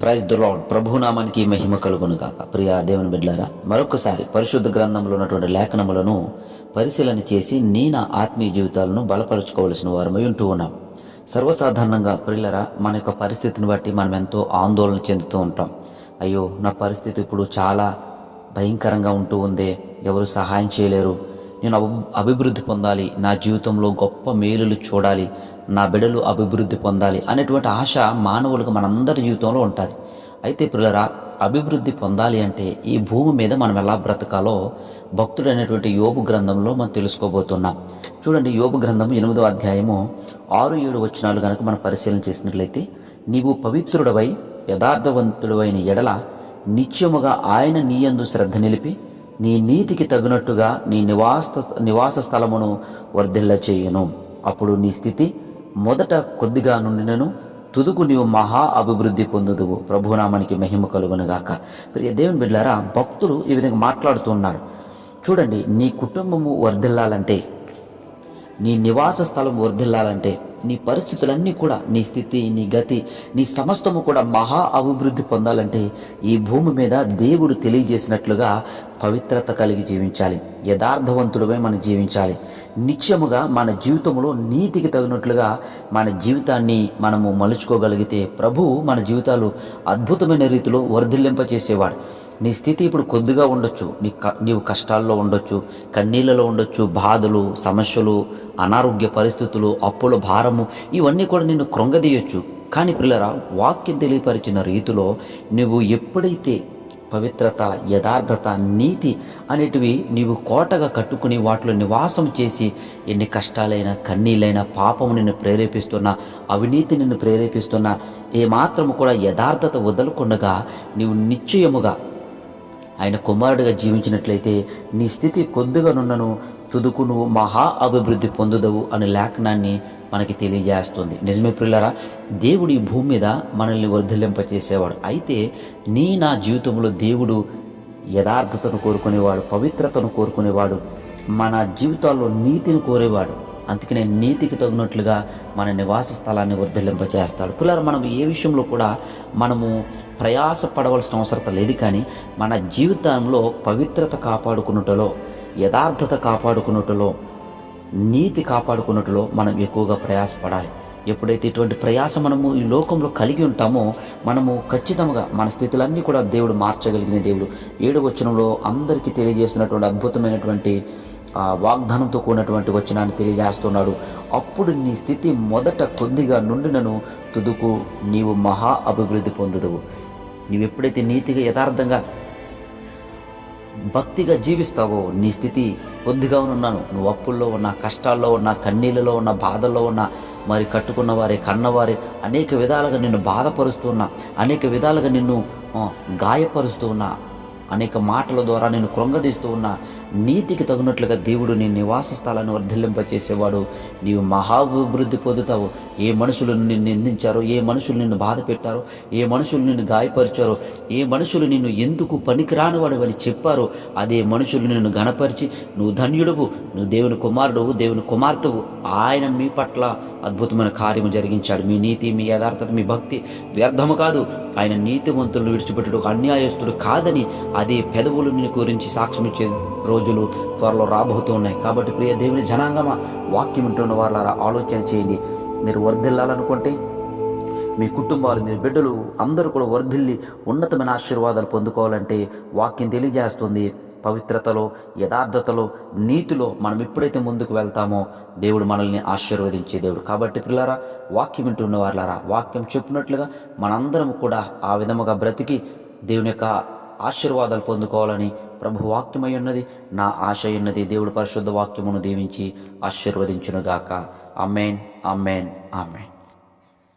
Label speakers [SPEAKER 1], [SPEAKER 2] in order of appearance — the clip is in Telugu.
[SPEAKER 1] ప్రైజ్ ద లాడ్ ప్రభునామానికి మహిమ కలుగును కాక ప్రియా దేవుని బిడ్డారా మరొకసారి పరిశుద్ధ గ్రంథంలో ఉన్నటువంటి లేఖనములను పరిశీలన చేసి నేను ఆత్మీయ జీవితాలను బలపరుచుకోవలసిన వారమై ఉంటూ ఉన్నాం. సర్వసాధారణంగా ప్రిల్లరా మన యొక్క పరిస్థితిని బట్టి మనం ఎంతో ఆందోళన చెందుతూ ఉంటాం. అయ్యో నా పరిస్థితి ఇప్పుడు చాలా భయంకరంగా ఉంటూ ఉందే. ఎవరు సహాయం చేయలేరు. నేను అభివృద్ధి పొందాలి నా జీవితంలో గొప్ప మేలులు చూడాలి నా బిడలు అభివృద్ధి పొందాలి అనేటువంటి ఆశ మానవులకు మనందరి జీవితంలో ఉంటుంది. అయితే పిల్లరా అభివృద్ధి పొందాలి అంటే ఈ భూమి మీద మనం ఎలా బ్రతకాలో భక్తుడైనటువంటి యోగు గ్రంథంలో మనం తెలుసుకోబోతున్నాం. చూడండి యోగు గ్రంథం ఎనిమిదో అధ్యాయము ఆరు ఏడు వచనాలు కనుక మనం పరిశీలన చేసినట్లయితే నీవు పవిత్రుడవై యథార్థవంతుడవైన ఎడల నిత్యముగా ఆయన నీయందు శ్రద్ధ నిలిపి నీ నీతికి తగినట్టుగా నీ నివాస నివాస స్థలమును వర్ధిల్ల చేయను అప్పుడు నీ స్థితి మొదట కొద్దిగా నుండినను తుదుకు నీవు మహా అభివృద్ధి పొందుదువు. ప్రభునామానికి మహిమ కలుగునుగాక. ప్రియ దేవుని బిడ్డారా భక్తులు ఈ విధంగా మాట్లాడుతున్నారు చూడండి నీ కుటుంబము వర్ధిల్లాలంటే నీ నివాస స్థలం వర్ధిల్లాలంటే నీ పరిస్థితులన్నీ కూడా నీ స్థితి నీ గతి నీ సమస్తము కూడా మహా అభివృద్ధి పొందాలంటే ఈ భూమి మీద దేవుడు తెలియజేసినట్లుగా పవిత్రత కలిగి జీవించాలి. యథార్థవంతుడమే మనం జీవించాలి. నిత్యముగా మన జీవితంలో నీతికి తగినట్లుగా మన జీవితాన్ని మనము మలుచుకోగలిగితే ప్రభువు మన జీవితాలు అద్భుతమైన రీతిలో వర్ధిల్లింపచేసేవాడు. నీ స్థితి ఇప్పుడు కొద్దిగా ఉండొచ్చు. నీ క నీవు కష్టాల్లో ఉండొచ్చు కన్నీళ్ళలో ఉండొచ్చు బాధలు సమస్యలు అనారోగ్య పరిస్థితులు అప్పుల భారము ఇవన్నీ కూడా నిన్ను కృంగదీయొచ్చు. కానీ పిల్లరా వాక్యం తెలియపరిచిన రీతిలో నువ్వు ఎప్పుడైతే పవిత్రత యథార్థత నీతి అనేటివి నీవు కోటగా కట్టుకుని వాటిలో నివాసం చేసి ఎన్ని కష్టాలైనా కన్నీళ్ళైనా పాపము నిన్ను ప్రేరేపిస్తున్నా అవినీతి నిన్ను ప్రేరేపిస్తున్నా ఏమాత్రము కూడా యథార్థత వదలకుండగా నీవు నిశ్చయముగా ఆయన కుమారుడిగా జీవించినట్లయితే నీ స్థితి కొద్దిగా నున్నను తుదుకు నువ్వు మహా అభివృద్ధి పొందుదవు అనే లేఖనాన్ని మనకి తెలియజేస్తుంది. నిజమే ప్రిల్లరా దేవుడు ఈ భూమి మీద మనల్ని వర్ధలింపచేసేవాడు అయితే నీ నా జీవితంలో దేవుడు యథార్థతను కోరుకునేవాడు పవిత్రతను కోరుకునేవాడు మన జీవితాల్లో నీతిని కోరేవాడు. అందుకనే నీతికి తగినట్లుగా మన నివాస స్థలాన్ని వర్ధలింపజేస్తాడు పిల్లలు మనం ఏ విషయంలో కూడా మనము ప్రయాస పడవలసిన అవసరం లేదు కానీ మన జీవితంలో పవిత్రత కాపాడుకున్నటలో యథార్థత కాపాడుకున్నటలో నీతి కాపాడుకున్నటలో మనం ఎక్కువగా ప్రయాసపడాలి. ఎప్పుడైతే ఇటువంటి ప్రయాస మనము ఈ లోకంలో కలిగి ఉంటామో మనము ఖచ్చితంగా మన స్థితులన్నీ కూడా దేవుడు మార్చగలిగిన దేవుడు. ఏడు వచనంలో అందరికీ తెలియజేసినటువంటి అద్భుతమైనటువంటి వాగ్దానంతో కూడినటువంటి వచనాన్ని తెలియజేస్తున్నాడు. అప్పుడు నీ స్థితి మొదట కొద్దిగా నుండినను తుదుకు నీవు మహా అభివృద్ధి పొందుదువు. నీవు ఎప్పుడైతే నీతిగా యథార్థంగా భక్తిగా జీవిస్తావో నీ స్థితి కొద్దిగా ఉన్నాను. నువ్వు అప్పుల్లో ఉన్న కష్టాల్లో ఉన్న కన్నీళ్ళలో ఉన్న బాధల్లో ఉన్న మరి కట్టుకున్నవారే కన్నవారే అనేక విధాలుగా నిన్ను బాధపరుస్తున్నా అనేక విధాలుగా నిన్ను గాయపరుస్తూ ఉన్నా అనేక మాటల ద్వారా నేను కృంగదీస్తూ ఉన్నా నీతికి తగినట్లుగా దేవుడు నీ నివాస స్థలాన్ని వర్ధిల్లింపచేసేవాడు. నీవు మహాభివృద్ధి పొందుతావు. ఏ మనుషులు నిన్ను నిందించారో ఏ మనుషులు నిన్ను బాధ పెట్టారో ఏ మనుషులు నిన్ను గాయపరిచారో ఏ మనుషులు నిన్ను ఎందుకు పనికిరానివాడు అని చెప్పారో అదే మనుషులు నిన్ను గణపరిచి నువ్వు ధన్యుడవు నువ్వు దేవుని కుమారుడువు దేవుని కుమార్తెవు. ఆయన మీ పట్ల అద్భుతమైన కార్యము జరిగించాడు. మీ నీతి మీ యథార్థత మీ భక్తి వ్యర్థము కాదు. ఆయన నీతివంతులను విడిచిపెట్టుడు విడిచిపెట్టడు అన్యాయస్తుడు కాదని అదే పెదవులు నిన్ను గురించి సాక్ష్యం ఇచ్చే రోజులు త్వరలో రాబోతూ ఉన్నాయి. కాబట్టి ప్రియ దేవుని జనాంగమా వాక్యం వింటున్న వాళ్ళారా ఆలోచన చేయండి. మీరు వర్ధిల్లాలనుకుంటే మీ కుటుంబాలు మీ బిడ్డలు అందరూ కూడా వర్ధిల్లి ఉన్నతమైన ఆశీర్వాదాలు పొందుకోవాలంటే వాక్యం తెలియజేస్తుంది. పవిత్రతలో యథార్థతలో నీతిలో మనం ఎప్పుడైతే ముందుకు వెళ్తామో దేవుడు మనల్ని ఆశీర్వదించే దేవుడు. కాబట్టి పిల్లరా వాక్యం వింటున్న వాళ్ళారా వాక్యం చెప్పినట్లుగా మనందరం కూడా ఆ విధముగా బ్రతికి దేవుని యొక్క ఆశీర్వాదాలు పొందుకోవాలని ప్రభు వాక్యమై ఉన్నది. నా ఆశ ఉన్నది దేవుడు పరిశుద్ధ వాక్యమును దీవించి ఆశీర్వదించునుగాక. అమ్మేన్ అమ్మేన్ అమ్మేన్